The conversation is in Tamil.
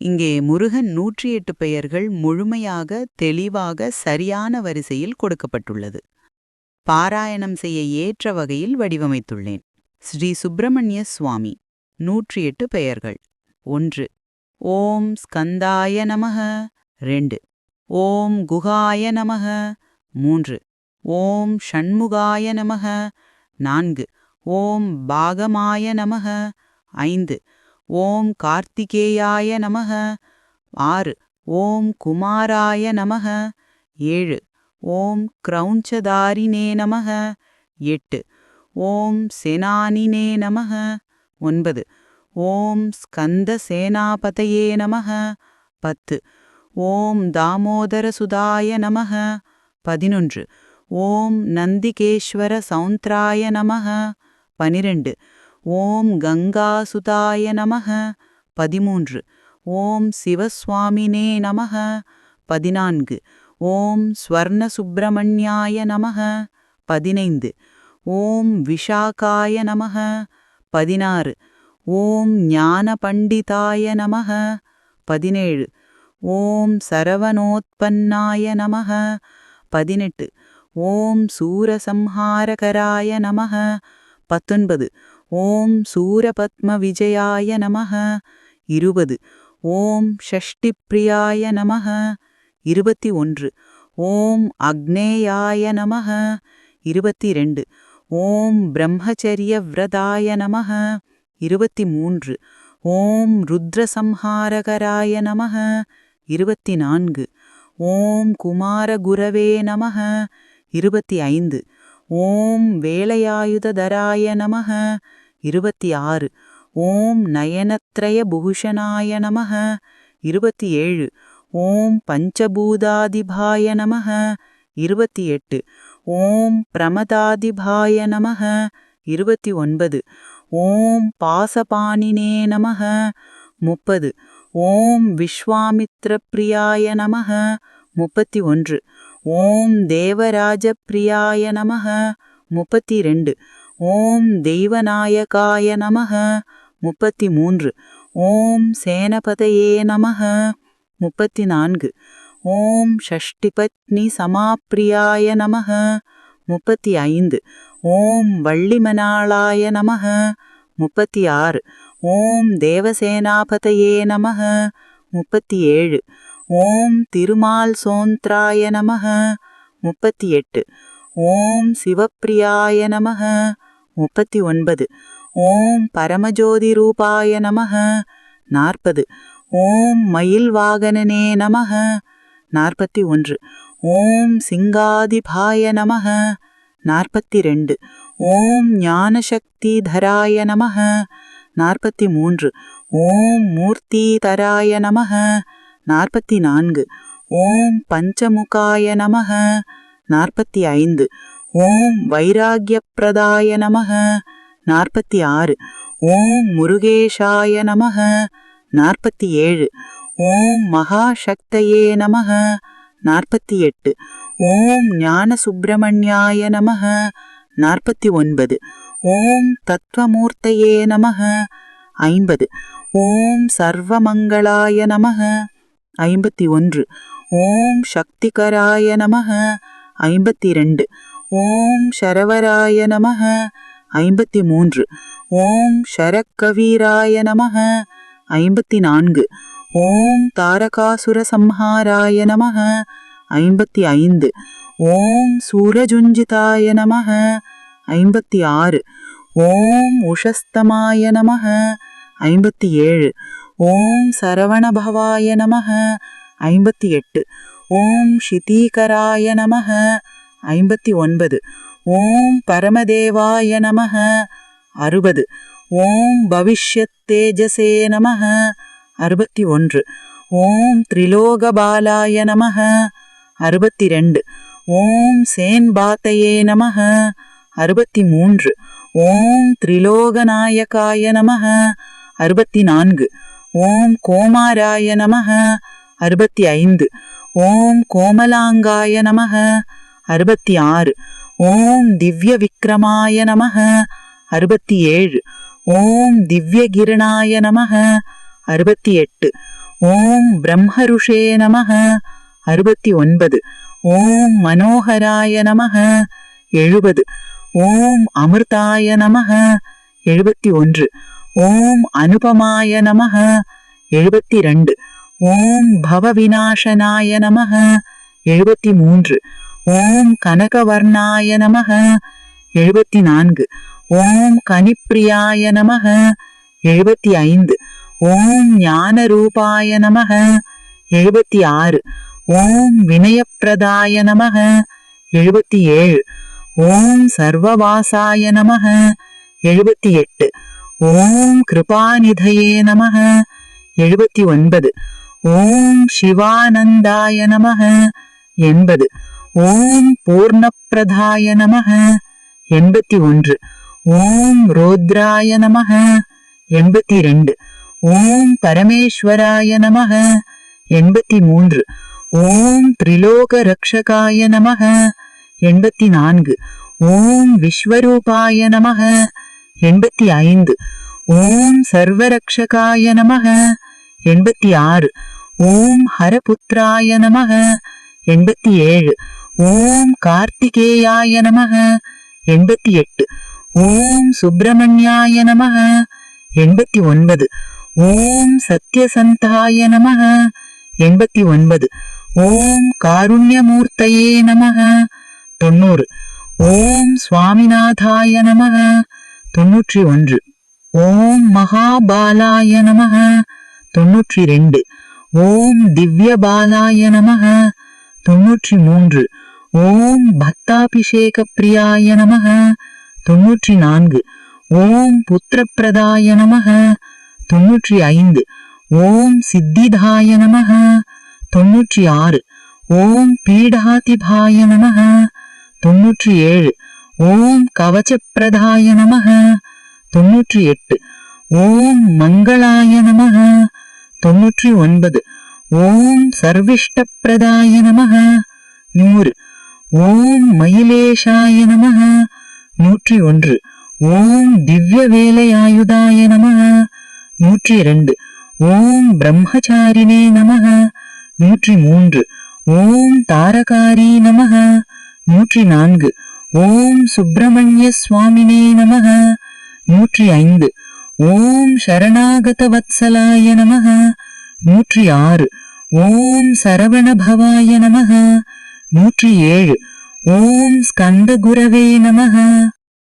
இங்கே முருகன் நூற்றி எட்டு பெயர்கள் முழுமையாக தெளிவாக சரியான வரிசையில் கொடுக்கப்பட்டுள்ளது. பாராயணம் செய்ய ஏற்ற வகையில் வடிவமைத்துள்ளேன். ஸ்ரீ சுப்பிரமணிய சுவாமி நூற்றி எட்டு பெயர்கள். ஒன்று ஓம் ஸ்கந்தாய நமக ரெண்டு ஓம் குகாய நமக மூன்று ஓம் ஷண்முகாய நமக நான்கு ஓம் பாகமாய நமக ஐந்து ஓம் கார்த்திகேயாய நமக. ஆறு ஓம் குமாராய நமக. ஏழு ஓம் கிரௌஞ்சதாரினே நமக. எட்டு ஓம் செனானினே நமக. ஒன்பது ஓம் ஸ்கந்த சேனாபதையே நமக. பத்து ஓம் தாமோதர சுதாய நமக. பதினொன்று ஓம் நந்திகேஸ்வர சௌந்தராய நமக. பனிரெண்டு ஓம் கங்காசுதாய நமக பதிமூன்று. ஓம் சிவசுவாமினே நமக பதினான்கு. ஓம் ஸ்வர்ண சுப்பிரமணியாய நமக பதினைந்து. ஓம் விஷாகாய நமக பதினாறு. ஓம் ஞான பண்டிதாய நமக பதினேழு. ஓம் சரவணோத்பன்னாய நமக பதினெட்டு. ஓம் சூரசம்ஹாரகராய நமக பத்தொன்பது. ஓம் சூரபத்ம விஜயாய நமக இருபது. ஓம் ஷஷ்டிப்ரியாய நமக இருபத்தி ஒன்று. ஓம் அக்னேயாய நமக இருபத்தி ரெண்டு. ஓம் பிரம்மச்சரிய விரதாய நமக இருபத்தி மூன்று. ஓம் ருத்ரசம்ஹாரகராய நமக இருபத்தி நான்கு. ஓம் குமாரகுரவே நமக இருபத்தி ஐந்து. ஓம் வேலையாயுததராய நமக. இருபத்தி ஆறு ஓம் நயனத்ரய புகுஷனாய நமக. இருபத்தி ஏழு ஓம் பஞ்சபூதாதிபாய நமக. இருபத்தி எட்டு ஓம் பிரமதாதிபாய நமக. இருபத்தி ஒன்பது ஓம் பாசபாணினே நமக. முப்பது. ஓம் விஸ்வாமித்ர பிரியாய நமக. முப்பத்தி ஒன்று ஓம் தேவராஜ பிரியாய நமக முப்பத்தி ரெண்டு ஓம் தெய்வநாயகாய நமக முப்பத்தி மூன்று ஓம் சேனபதையே நமக முப்பத்தி நான்கு ஓம் ஷஷ்டிபத்னி சமாப்பிரியாய நமக முப்பத்தி ஐந்து ஓம் வள்ளிமனாளாய நமக முப்பத்தி ஆறு ஓம் தேவசேனாபதையே நமக முப்பத்தி ஏழு ஓம் திருமால் சோந்த்ராய நமக முப்பத்தி எட்டு ஓம் சிவப்பிரியாய நமக முப்பத்தி ஒன்பது ஓம் பரமஜோதி ரூபாய நமக நாற்பது. ஓம் மயில் வாகனனே நமக நாற்பத்தி ஒன்று ஓம் சிங்காதிபாய நமக நாற்பத்தி ரெண்டு ஓம் ஞானசக்திதராய நமக நாற்பத்தி மூன்று ஓம் மூர்த்தி தராய நமக நாற்பத்தி நான்கு ஓம் பஞ்சமுகாய நமக நாற்பத்தி ஐந்து ஓம் வைராகிய பிரதாய நமக நாற்பத்தி ஆறு ஓம் முருகேஷாய நமக நாற்பத்தி ஏழு ஓம் மகாசக்தையே நமக நாற்பத்தி எட்டு ஓம் ஞான சுப்பிரமணியாய நமக நாற்பத்தி ஒன்பது ஓம் தத்துவமூர்த்தையே நமக ஐம்பது. ஓம் சர்வமங்களாய நமக ஐம்பத்தி ஒன்று. ஓம் சக்திகராய நமக ஐம்பத்தி ரெண்டு. ஓம் சரவராய நமக ஐம்பத்தி மூன்று. ஓம் ஷரக்கவீராய நமக ஐம்பத்தி நான்கு. ஓம் தாரகாசுர சம்ஹாராய நமக ஐம்பத்தி ஐந்து. ஓம் சூரஜுஞ்சிதாய நமக ஐம்பத்தி ஆறு. ஓம் உஷஸ்தமாய நமக ஐம்பத்தி ஏழு. ஓம் சரவணபவாய நமக ஐம்பத்தி எட்டு. ஓம் ஷிதீகராய நமக ஐம்பத்தி ஒன்பது. ஓம் பரமதேவாய நமக அறுபது. ஓம் பவிஷ்யத் தேஜசே நமக அறுபத்தி ஒன்று. ஓம் திரிலோகபாலாய நமக அறுபத்தி ரெண்டு. ஓம் சேன்பாத்தையே நமக அறுபத்தி மூன்று. ஓம் திரிலோகநாயகாய நமக அறுபத்தி நான்கு. ஓம் கோமாராய நமக அறுபத்தி ஐந்து ஓம் கோமலாங்காய நமக அறுபத்தி ஆறு ஓம் திவ்ய விக்ரமாய நமக அறுபத்தி ஏழு ஓம் திவ்ய கிரணாய நமக அறுபத்தி எட்டு ஓம் பிரம்மருஷே நமக அறுபத்தி ஒன்பது ஓம் மனோகராய நமக எழுபது. ஓம் அமிர்தாய நமக எழுபத்தி ஒன்று ஓம் அனுபமாய நமக எழுபத்தி ரெண்டு ஓம் பவ விநாசனாய நமக எழுபத்தி மூன்று ஓம் கனகவர்ணாய நமக எழுபத்தி நான்கு ஓம் கனிப்பிரியாய நமக எழுபத்தி ஐந்து ஓம் ஞான ரூபாய நமக எழுபத்தி ஆறு ஓம் வினயப்பிரதாய நமக எழுபத்தி ஏழு ஓம் சர்வவாசாய நமக எழுபத்தி எட்டு ஓம் கிருபாநிதையே நமக எழுபத்தி ஒன்பது ஓம் சிவானந்தாய நமக எண்பது. ஓம் பூர்ணப்பிரதாய நமக எண்பத்தி ஒன்று ஓம் ரோத்ராய நமக எண்பத்தி ரெண்டு ஓம் பரமேஸ்வராய நமக எண்பத்தி மூன்று ஓம் திரிலோக ரக்ஷகாய நமக எண்பத்தி நான்கு ஓம் விஸ்வரூபாய நமக எண்பத்தி ஐந்து. ஓம் சர்வரக்ஷகாய நமக. எண்பத்தி ஆறு. ஓம் ஹரபுத்ராய நமக. எண்பத்தி ஏழு. ஓம் கார்த்திகேயாய நமக. எண்பத்தி எட்டு. ஓம் சுப்பிரமணியாய நமக. எண்பத்தி ஒன்பது. ஓம் சத்யசந்தாய நமக. எண்பத்தி ஒன்பது. ஓம் காருண்யமூர்த்தையே நமக. தொண்ணூறு. ஓம் சுவாமிநாதாய நமக. தொன்னூற்றி ஒன்று. ஓம் மகாபாலாய நமக தொன்னூற்றி ரெண்டு. ஓம் திவ்யபாலாய நமக தொன்னூற்றி மூன்று. ஓம் பக்தாபிஷேக பிரியாய நமக தொன்னூற்றி நான்கு. ஓம் புத்திரப்பிரதாய நமக தொன்னூற்றி ஐந்து. ஓம் சித்திதாய நமக தொன்னூற்றி ஆறு. ஓம் பீடாதிபாய நமக தொன்னூற்றி ஏழு. ஓம் கவச்சப்பிரதாய நமக தொன்னூற்றி எட்டு ஓம் மங்களாய நமக தொன்னூற்றி ஒன்பது ஓம் சர்விஷ்டப்பிரதாய நமக நூறு. ஓம் மயிலேஷாய நமக நூற்றி ஒன்று ஓம் திவ்ய வேலையாயுதாய நமக நூற்றி இரண்டு ஓம் பிரம்மச்சாரினே நமக நூற்றி மூன்று ஓம் தாரகாரி நமக நூற்றி நான்கு ஓம் சுப்பிரமணிய சுவாமினே நமக நூற்றி ஐந்து ஓம் சரணாகத வத்சலாய நமக நூற்றி ஆறு ஓம் சரவண பவாய நமக நூற்றி ஏழு ஓம் ஸ்கந்த குரவே நமக